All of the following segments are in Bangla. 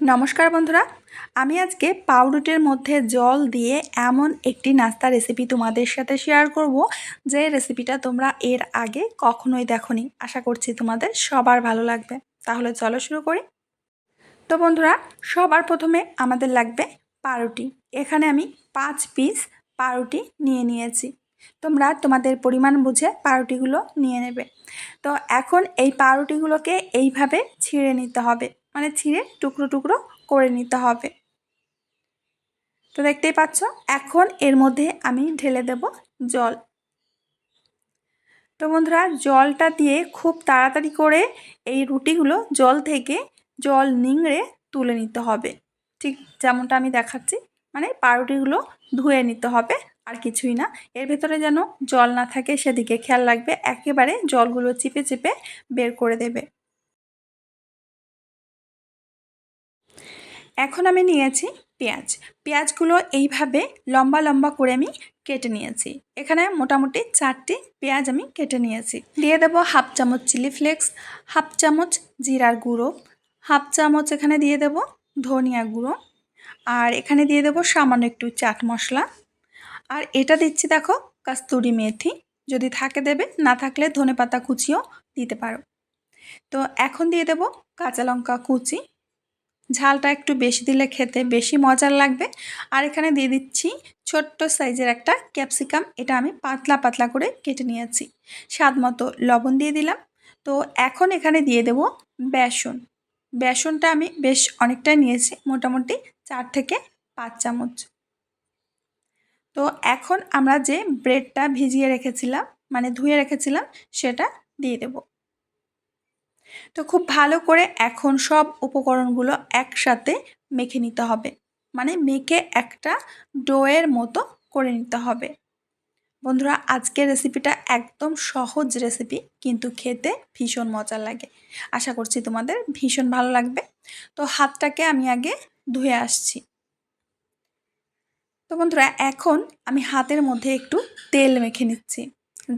নমস্কার বন্ধুরা, আমি আজকে পাউরুটির মধ্যে জল দিয়ে এমন একটি নাস্তা রেসিপি তোমাদের সাথে শেয়ার করব, যে রেসিপিটা তোমরা এর আগে কখনোই দেখোনি। আশা করছি তোমাদের সবার ভালো লাগবে। তাহলে চলো শুরু করি। তো বন্ধুরা, সবার প্রথমে আমাদের লাগবে পাউরুটি। এখানে আমি পাঁচ পিস পাউরুটি নিয়ে নিয়েছি। তোমরা তোমাদের পরিমাণ বুঝে পাউরুটিগুলো নিয়ে নেবে। তো এখন এই পাউরুটিগুলোকে এইভাবে ছিঁড়ে নিতে হবে। মানে ছিঁড়ে টুকরো টুকরো করে নিতে হবে। তো দেখতেই পাচ্ছ, এখন এর মধ্যে আমি ঢেলে দেব জল। তো বন্ধুরা, জলটা দিয়ে খুব তাড়াতাড়ি করে এই রুটিগুলো জল থেকে জল নিংড়ে তুলে নিতে হবে। ঠিক যেমনটা আমি দেখাচ্ছি মানে পাউরুটিগুলো ধুয়ে নিতে হবে, আর কিছুই না। এর ভেতরে যেন জল না থাকে, সেদিকে খেয়াল রাখবে, একেবারে জলগুলো চিপে চিপে বের করে দেবে। এখন আমি নিয়েছি পেঁয়াজ। পেঁয়াজগুলো এইভাবে লম্বা লম্বা করে আমি কেটে নিয়েছি। এখানে মোটামুটি চারটি পেঁয়াজ আমি কেটে নিয়েছি। দিয়ে দেব হাফ চামচ চিলি ফ্লেক্স, হাফ চামচ জিরার গুঁড়ো, হাফ চামচ এখানে দিয়ে দেব ধনিয়া গুঁড়ো, আর এখানে দিয়ে দেব সামান্য একটু চাট মশলা। আর এটা দিচ্ছি দেখো কাস্তুরি মেথি, যদি থাকে দেবে, না থাকলে ধনে পাতা কুচিও দিতে পারো। তো এখন দিয়ে দেব কাঁচা লঙ্কা কুচি ঝালটা একটু বেশি দিলে খেতে বেশি মজার লাগবে। আর এখানে দিয়ে দিচ্ছি ছোট্ট সাইজের একটা ক্যাপসিকাম। এটা আমি পাতলা পাতলা করে কেটে নিয়েছি। স্বাদ মতো লবণ দিয়ে দিলাম। তো এখন এখানে দিয়ে দেব বেসন। বেসনটা আমি বেশ অনেকটাই নিয়েছি, মোটামুটি চার থেকে পাঁচ চামচ। তো এখন আমরা যে ব্রেডটা ভিজিয়ে রেখেছিলাম মানে ধুয়ে রেখেছিলাম, সেটা দিয়ে দেব। তো খুব ভালো করে এখন সব উপকরণগুলো একসাথে মেখে নিতে হবে। মানে মেখে একটা ডোয়ের মতো করে নিতে হবে। বন্ধুরা, আজকের রেসিপিটা একদম সহজ রেসিপি, কিন্তু খেতে ভীষণ মজা লাগে। আশা করছি তোমাদের ভীষণ ভালো লাগবে। তো হাতটাকে আমি আগে ধুয়ে আসছি। তো বন্ধুরা, এখন আমি হাতের মধ্যে একটু তেল মেখে নিচ্ছি।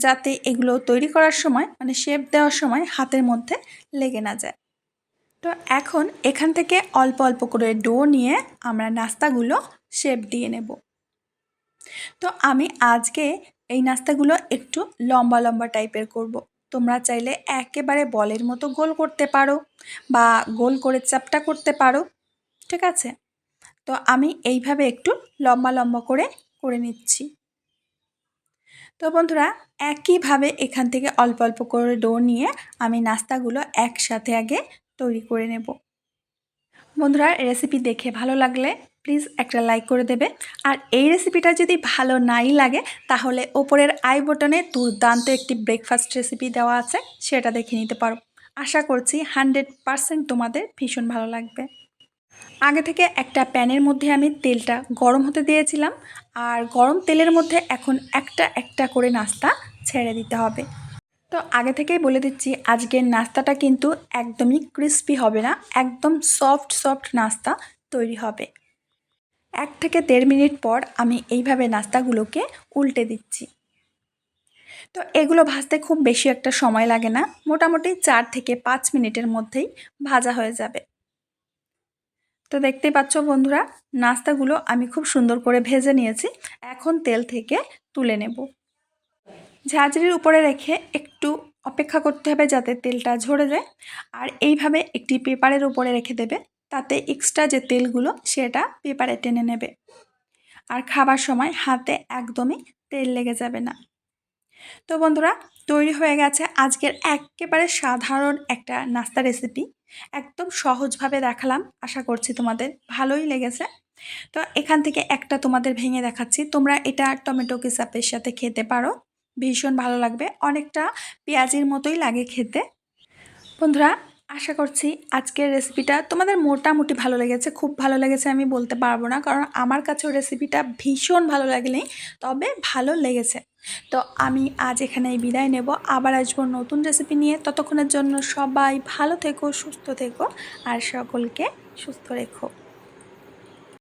যাতে এগুলো তৈরি করার সময় মানে শেপ দেওয়ার সময় হাতের মধ্যে লেগে না যায়। তো এখন এখান থেকে অল্প অল্প করে ডো নিয়ে আমরা নাস্তাগুলো শেপ দিয়ে নেব। তো আমি আজকে এই নাস্তাগুলো একটু লম্বা লম্বা টাইপের করব। তোমরা চাইলে একেবারে বলের মতো গোল করতে পারো বা গোল করে চাপটা করতে পারো, ঠিক আছে? তো আমি এইভাবে একটু লম্বা লম্বা করে করে নিচ্ছি। তো বন্ধুরা, একইভাবে এখান থেকে অল্প অল্প করে ডো নিয়ে আমি নাস্তাগুলো একসাথে আগে তৈরি করে নেব। বন্ধুরা, রেসিপি দেখে ভালো লাগলে প্লিজ একটা লাইক করে দেবে। আর এই রেসিপিটা যদি ভালো নাই লাগে, তাহলে ওপরের আই বটনে দুর্দান্ত একটি ব্রেকফাস্ট রেসিপি দেওয়া আছে, সেটা দেখে নিতে পারো। আশা করছি হানড্রেড পারসেন্ট তোমাদের ভীষণ ভালো লাগবে। আগে থেকে একটা প্যানের মধ্যে আমি তেলটা গরম হতে দিয়েছিলাম আর গরম তেলের মধ্যে এখন একটা একটা করে নাস্তা ছেড়ে দিতে হবে। তো আগে থেকেই বলে দিচ্ছি, আজকের নাস্তাটা কিন্তু একদমই ক্রিস্পি হবে না, একদম সফট সফট নাস্তা তৈরি হবে। এক থেকে দেড় মিনিট পর আমি এইভাবে নাস্তাগুলোকে উল্টে দিচ্ছি। তো এগুলো ভাজতে খুব বেশি একটা সময় লাগে না, মোটামুটি চার থেকে পাঁচ মিনিটের মধ্যেই ভাজা হয়ে যাবে। তো দেখতে পাচ্ছ বন্ধুরা, নাস্তাগুলো আমি খুব সুন্দর করে ভেজে নিয়েছি। এখন তেল থেকে তুলে নেব। ঝাঁঝরির উপরে রেখে একটু অপেক্ষা করতে হবে যাতে তেলটা ঝরে যায়। আর এইভাবে একটি পেপারের উপরে রেখে দেবে, তাতে এক্সট্রা যে তেলগুলো, সেটা পেপারে টেনে নেবে। আর খাবার সময় হাতে একদমই তেল লেগে যাবে না। তো বন্ধুরা, তৈরি হয়ে গেছে আজকের একেবারে সাধারণ একটা নাস্তা রেসিপি একদম সহজভাবে দেখালাম, আশা করছি তোমাদের ভালোই লেগেছে। তো এখান থেকে একটা তোমাদের ভেঙে দেখাচ্ছি। তোমরা এটা টমেটো কিসাপের সাথে খেতে পারো, ভীষণ ভালো লাগবে। অনেকটা পেঁয়াজির মতোই লাগে খেতে। বন্ধুরা, আশা করছি আজকের রেসিপিটা তোমাদের মোটামুটি ভালো লেগেছে। খুব ভালো লেগেছে আমি বলতে পারব না, কারণ আমার কাছেও রেসিপিটা ভীষণ ভালো লাগেনি, তবে ভালো লেগেছে। তো আমি আজ এখানেই বিদায় নেব। আবার আসব নতুন রেসিপি নিয়ে। ততক্ষণের জন্য সবাই ভালো থেকো, সুস্থ থেকো, আর সকলকে সুস্থ রেখো।